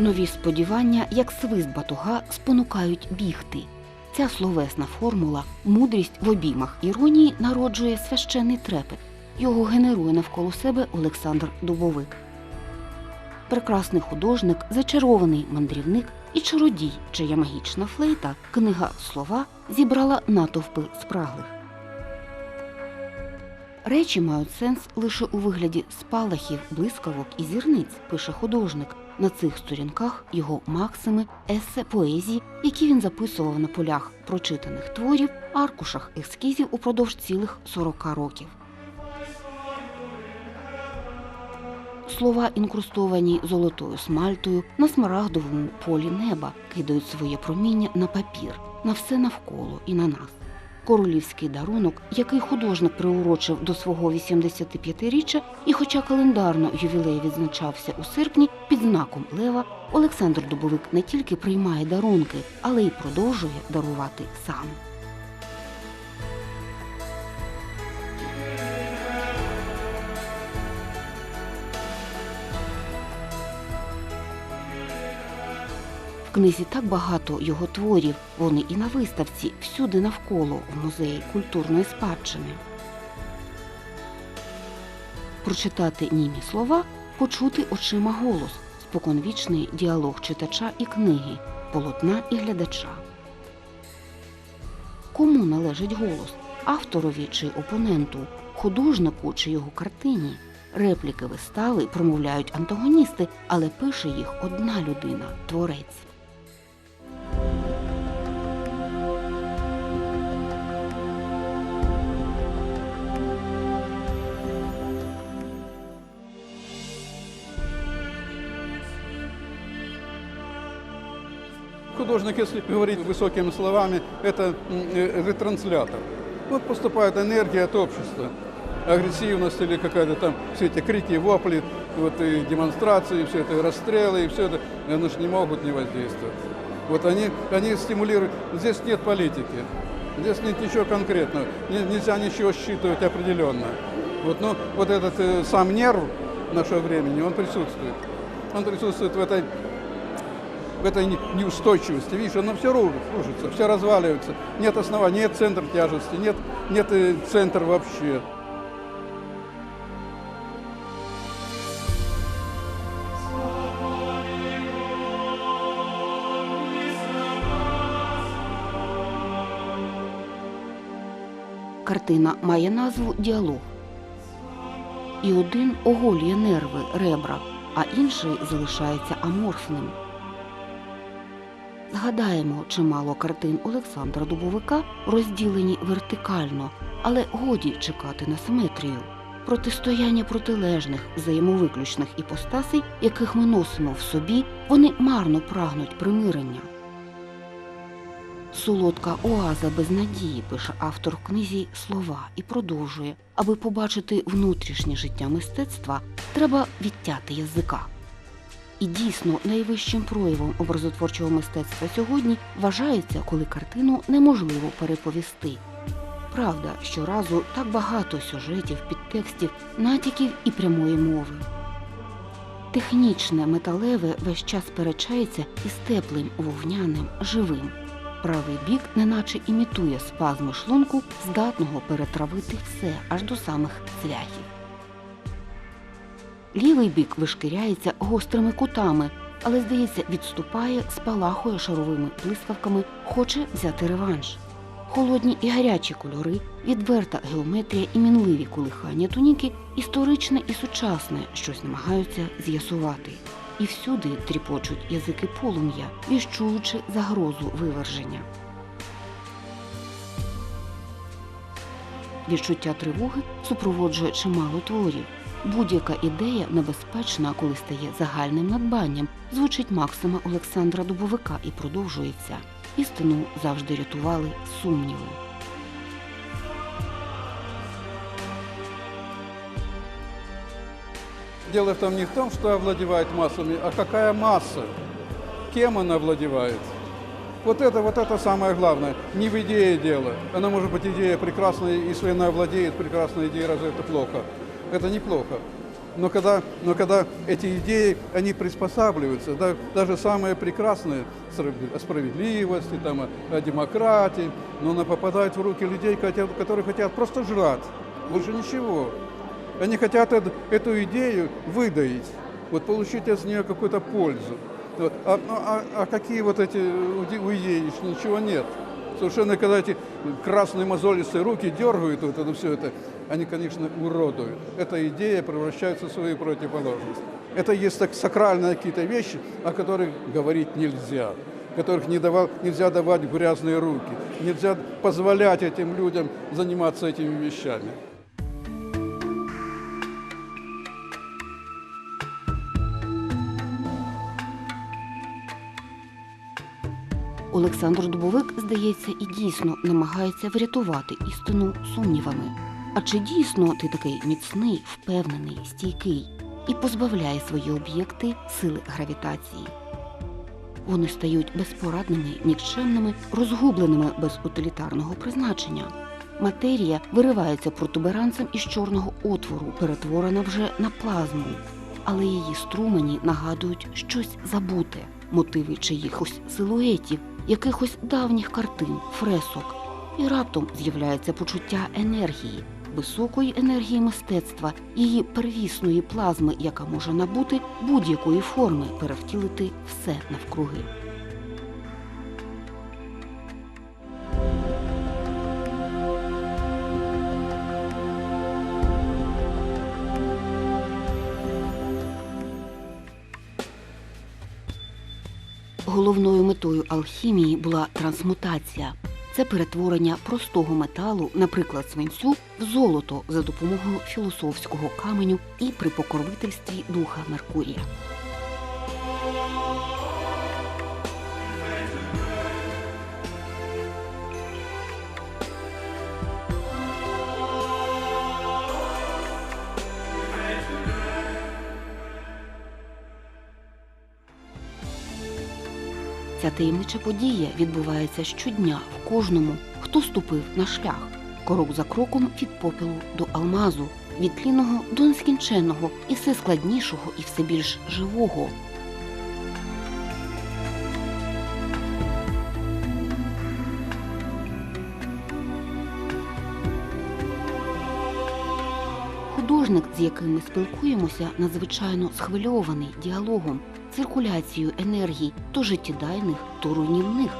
Нові сподівання, як свист батуга, спонукають бігти. Ця словесна формула, мудрість в обіймах іронії народжує священний трепет. Його генерує навколо себе Олександр Дубовик. Прекрасний художник, зачарований мандрівник і чародій, чия магічна флейта, книга слова зібрала натовпи спраглих. Речі мають сенс лише у вигляді спалахів, блискавок і зірниць, пише художник. На цих сторінках його максими, есе, поезії, які він записував на полях прочитаних творів, аркушах ескізів упродовж цілих 40 років. Слова, інкрустовані золотою смальтою, на смарагдовому полі неба, кидають своє проміння на папір, на все навколо і на нас. Королівський дарунок, який художник приурочив до свого 85-річчя, і хоча календарно ювілей відзначався у серпні під знаком лева, Олександр Дубовик не тільки приймає дарунки, але й продовжує дарувати сам. В книзі так багато його творів, вони і на виставці, всюди навколо в музеї культурної спадщини. Прочитати німі слова, почути очима голос, споконвічний діалог читача і книги, полотна і глядача. Кому належить голос? Авторові чи опоненту, художнику чи його картині? Репліки вистави промовляють антагоністи, але пише їх одна людина творець. Художник, если говорить высокими словами, это э, ретранслятор. Вот поступает энергия от общества, агрессивность или какая-то там, все эти крики, вопли, вот и демонстрации, все это, и расстрелы, и все это, они же не могут не воздействовать. Вот они, они стимулируют. Здесь нет политики, здесь нет ничего конкретного, не- нельзя ничего считывать определенно. Вот, ну, вот этот э, сам нерв нашего времени, он присутствует. Он присутствует в этой в этой неустойчивости. Видишь, оно все рушится, все разваливается. Нет основания, нет центра тяжести, нет, нет э, центра вообще. Картина має назву Діалог. І один оголює нерви, ребра, а інший залишається аморфним. Згадаємо чимало картин Олександра Дубовика, розділені вертикально, але годі чекати на симетрію. Протистояння протилежних, взаємовиключних іпостасей, яких ми носимо в собі, вони марно прагнуть примирення. Солодка оаза без надії, пише автор в книзі слова і продовжує. Аби побачити внутрішнє життя мистецтва, треба відтяти язика. І дійсно найвищим проявом образотворчого мистецтва сьогодні вважається, коли картину неможливо переповісти. Правда, щоразу так багато сюжетів, підтекстів, натяків і прямої мови. Технічне металеве весь час перечається із теплим, вовняним, живим. Правий бік неначе імітує спазми шлунку, здатного перетравити все аж до самих цвяхів. Лівий бік вишкіряється гострими кутами, але, здається, відступає, спалахує шаровими блискавками, хоче взяти реванш. Холодні і гарячі кольори, відверта геометрія і мінливі колихання туніки, історичне і сучасне щось намагаються з'ясувати. І всюди тріпочуть язики полум'я, віщуючи загрозу виверження. Відчуття тривоги супроводжує чимало творів. Будь-яка ідея небезпечна, коли стає загальним надбанням, звучить максима Олександра Дубовика і продовжується. Істину завжди рятували сумніви. Дело в том не в том, что овладевает массами, а какая масса, кем она овладевает. Вот это, вот это самое главное. Не в идее дело. Она может быть идея прекрасная, если она владеет прекрасной идеей, разве это плохо? Это неплохо. Но когда, но когда эти идеи, они приспосабливаются, да, даже самые прекрасные о справедливости, там, о, демократии, но она попадает в руки людей, которые хотят просто жрать, больше ничего. Они хотят эт- эту идею выдаить, вот получить из нее какую-то пользу. Вот. А, ну, а- а какие вот эти идей ничего нет. Совершенно, когда эти красные мозолистые руки дергают вот это все это, они, конечно, уродуют. Эта идея превращается в свою противоположность. Это есть так сакральные какие-то вещи, о которых говорить нельзя, которых не давал, нельзя давать в грязные руки, нельзя позволять этим людям заниматься этими вещами. Олександр Дубовик, здається, і дійсно намагається врятувати істину сумнівами. А чи дійсно ти такий міцний, впевнений, стійкий і позбавляє свої об'єкти сили гравітації? Вони стають безпорадними, нікчемними, розгубленими без утилітарного призначення. Матерія виривається протуберанцем із чорного отвору, перетворена вже на плазму, але її струмені нагадують щось забуте, мотиви чиїхось силуетів, якихось давніх картин, фресок. І раптом з'являється почуття енергії, високої енергії мистецтва, її первісної плазми, яка може набути будь-якої форми, перевтілити все навкруги. Головною метою алхімії була трансмутація. Це перетворення простого металу, наприклад, свинцю, в золото за допомогою філософського каменю і при покровительстві духа Меркурія. Ця таємнича подія відбувається щодня в кожному, хто ступив на шлях, крок за кроком від попелу до алмазу, від тлінного до нескінченного і все складнішого і все більш живого. Художник, з яким ми спілкуємося, надзвичайно схвильований діалогом, циркуляцією енергій, то життєдайних, то руйнівних.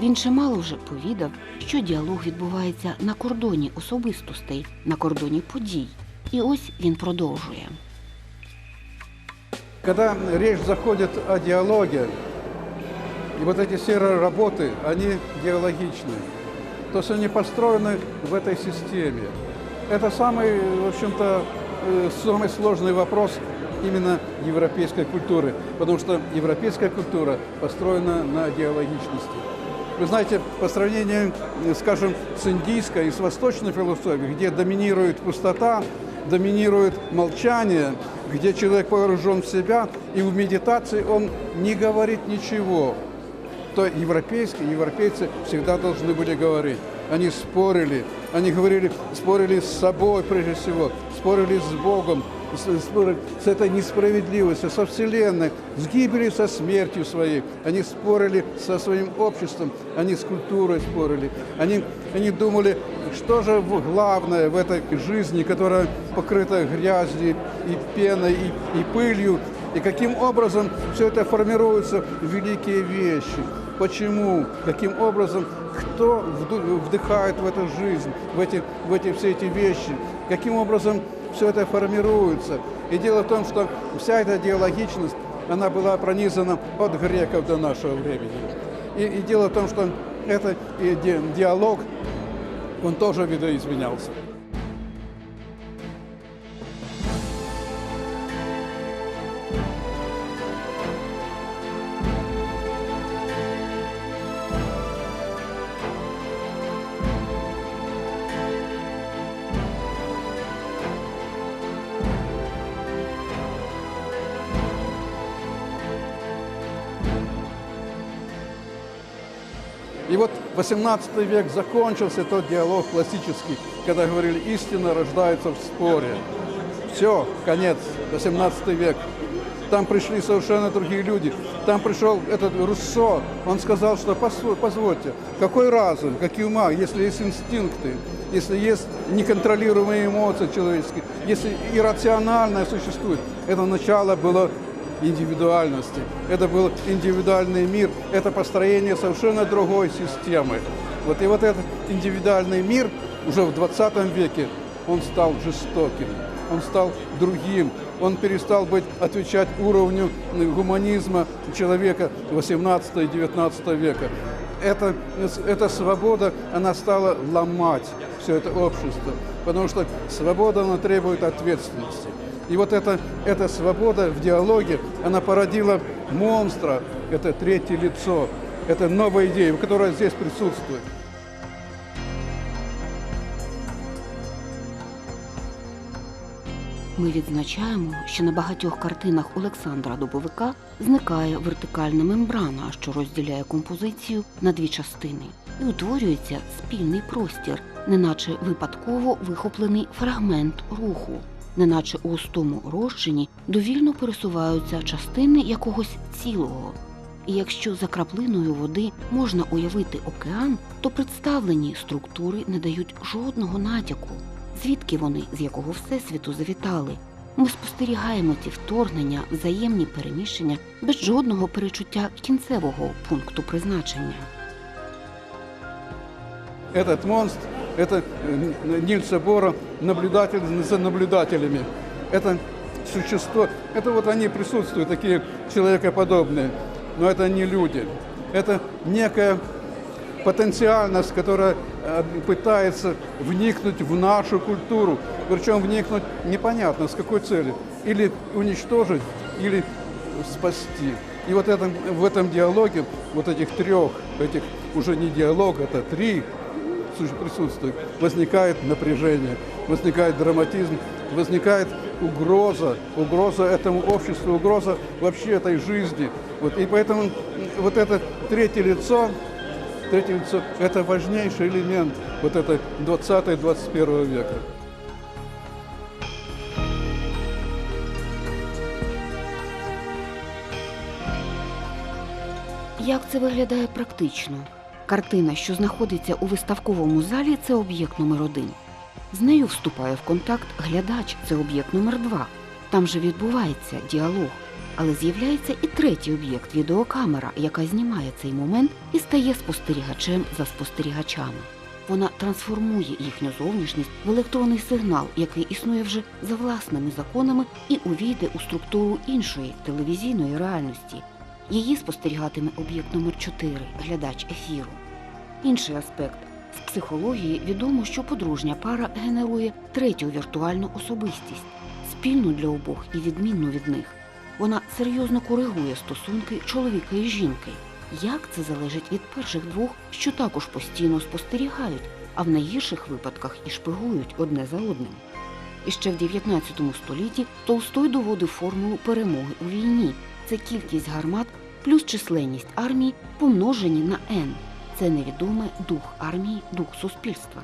Він чимало вже повідав, що діалог відбувається на кордоні особистостей, на кордоні подій. І ось він продовжує. Когда речь заходит о диалоге, и вот эти серые работы, они диалогичны. То есть они построены в этой системе. Это самый, в общем-то, э, самый сложный вопрос именно европейской культуры, потому что европейская культура построена на диалогичности. Вы знаете, по сравнению, скажем, с индийской и с восточной философией, где доминирует пустота, доминирует молчание, где человек погружен в себя, и в медитации он не говорит ничего, то европейские, европейцы всегда должны были говорить. Они спорили, они говорили, спорили с собой прежде всего, спорили с Богом, с, с этой несправедливостью, со Вселенной, с гибелью, со смертью своей. Они спорили со своим обществом, они с культурой спорили. Они, они думали, что же главное в этой жизни, которая покрыта грязью и пеной, и, и пылью, и каким образом все это формируется в великие вещи. Почему? Каким образом? Кто вдыхает в эту жизнь, в эти, в эти все эти вещи? Каким образом все это формируется? И дело в том, что вся эта диалогичность, она была пронизана от греков до нашего времени. И, и дело в том, что этот и ди- диалог, он тоже видоизменялся. 18 век закончился тот диалог классический, когда говорили, истина рождается в споре. Все, конец, 18 век. Там пришли совершенно другие люди. Там пришел этот Руссо, он сказал, что «Посо- позвольте, какой разум, какие ума, если есть инстинкты, если есть неконтролируемые эмоции человеческие, если иррациональное существует. Это начало было индивидуальности. Это был индивидуальный мир, это построение совершенно другой системы. Вот и вот этот индивидуальный мир уже в 20 веке, он стал жестоким, он стал другим, он перестал быть, отвечать уровню м, гуманизма человека 18 и 19 века. Это, эта свобода, она стала ломать все это общество, потому что свобода, она требует ответственности. И вот эта, эта свобода в диалоге, она породила монстра, это третье лицо, это новая идея, которая здесь присутствует. Ми відзначаємо, що на багатьох картинах Олександра Дубовика зникає вертикальна мембрана, що розділяє композицію на дві частини, і утворюється спільний простір, неначе випадково вихоплений фрагмент руху, неначе у густому розчині довільно пересуваються частини якогось цілого. І якщо за краплиною води можна уявити океан, то представлені структури не дають жодного натяку. Звідки вони, з якого всесвіту завітали? Ми спостерігаємо ці вторгнення, взаємні переміщення без жодного перечуття кінцевого пункту призначення. Этот монстр, это э, Нильса Бора, наблюдатель за наблюдателями. Это существо, это вот они присутствуют, такие человекоподобные, но это не люди. Это некая потенциальность, которая э, пытается вникнуть в нашу культуру. Причем вникнуть непонятно с какой целью. Или уничтожить, или спасти. И вот этом, в этом диалоге, вот этих трех, этих уже не диалог, это три присутствует, возникает напряжение, возникает драматизм, возникает угроза, угроза этому обществу, угроза вообще этой жизни. Вот, и поэтому м, вот это третье лицо, третье лицо, это важнейший элемент вот этой 20-21 века. Як це виглядає практично? Картина, що знаходиться у виставковому залі, це об'єкт номер один. З нею вступає в контакт глядач, це об'єкт номер два. Там же відбувається діалог. Але з'являється і третій об'єкт відеокамера, яка знімає цей момент і стає спостерігачем за спостерігачами. Вона трансформує їхню зовнішність в електронний сигнал, який існує вже за власними законами і увійде у структуру іншої телевізійної реальності. Її спостерігатиме об'єкт номер 4 глядач ефіру. Інший аспект з психології відомо, що подружня пара генерує третю віртуальну особистість, спільну для обох і відмінну від них. Вона серйозно коригує стосунки чоловіка і жінки. Як це залежить від перших двох, що також постійно спостерігають, а в найгірших випадках і шпигують одне за одним. І ще в 19 столітті Толстой доводив формулу перемоги у війні Це кількість гармат плюс численність армії помножені на N. Це невідоме дух армії, дух суспільства.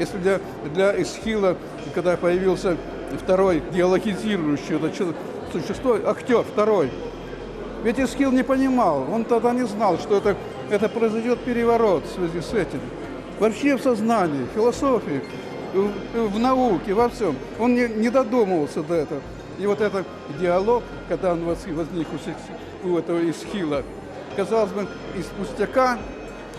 Если для, для Эсхила, когда появился второй диалогизирующий это чё- существо, актер второй, ведь Эсхил не понимал, он тогда не знал, что это, это произойдет переворот в связи с этим. Вообще в сознании, в философии, в, в науке, во всем. Он не, не додумывался до этого. И вот этот диалог, когда он воз- возник у этого Исхила, казалось бы, из пустяка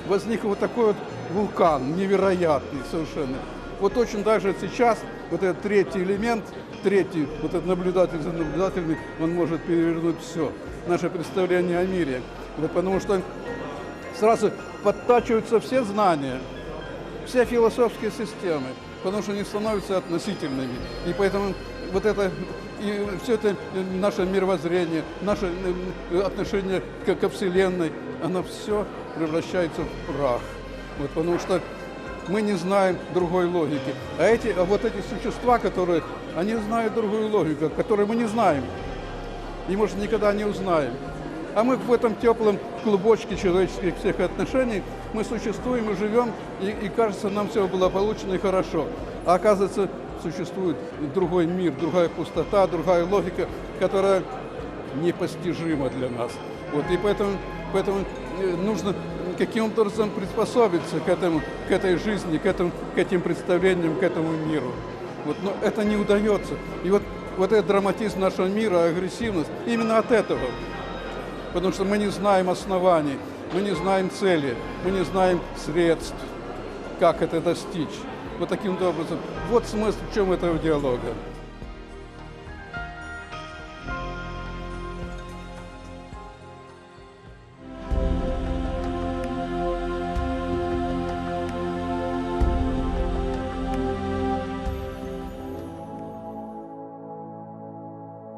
возник вот такой вот вулкан, невероятный совершенно. Вот очень даже сейчас вот этот третий элемент, третий, вот этот наблюдатель за наблюдателями, он может перевернуть все, наше представление о мире. Вот потому что сразу подтачиваются все знания, все философские системы, потому что они становятся относительными. И поэтому вот это и все это э, наше мировоззрение, наше э, отношение к, ко Вселенной, оно все превращается в прах. Вот потому что мы не знаем другой логики. А, эти, а вот эти существа, которые, они знают другую логику, которую мы не знаем. И, может, никогда не узнаем. А мы в этом теплом клубочке человеческих всех отношений мы существуем и живем, и, и кажется, нам все было получено и хорошо. А оказывается, существует другой мир, другая пустота, другая логика, которая непостижима для нас. Вот, и поэтому, поэтому э, нужно каким-то образом приспособиться к, этому, к этой жизни, к, этому, к этим представлениям, к этому миру. Вот, но это не удается. И вот, вот этот драматизм нашего мира, агрессивность, именно от этого. Потому что мы не знаем оснований, мы не знаем цели, мы не знаем средств, как это достичь. Вот таким образом. Вот смысл в чем этого диалога.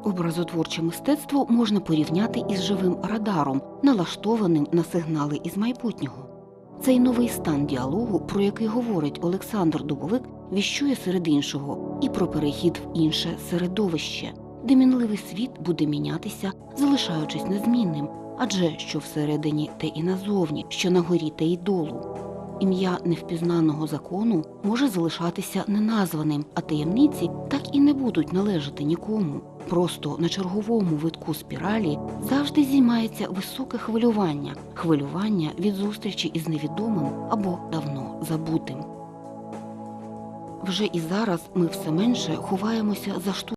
Образотворче мистецтво можна порівняти із живим радаром, налаштованим на сигнали із майбутнього. Цей новий стан діалогу, про який говорить Олександр Дубовик, віщує серед іншого і про перехід в інше середовище, де мінливий світ буде мінятися, залишаючись незмінним, адже що всередині, те і назовні, що на горі, те й долу. Ім'я невпізнаного закону може залишатися неназваним, а таємниці так і не будуть належати нікому. Просто на черговому витку спіралі завжди зіймається високе хвилювання, хвилювання від зустрічі із невідомим або давно забутим. Вже і зараз ми все менше ховаємося за штучним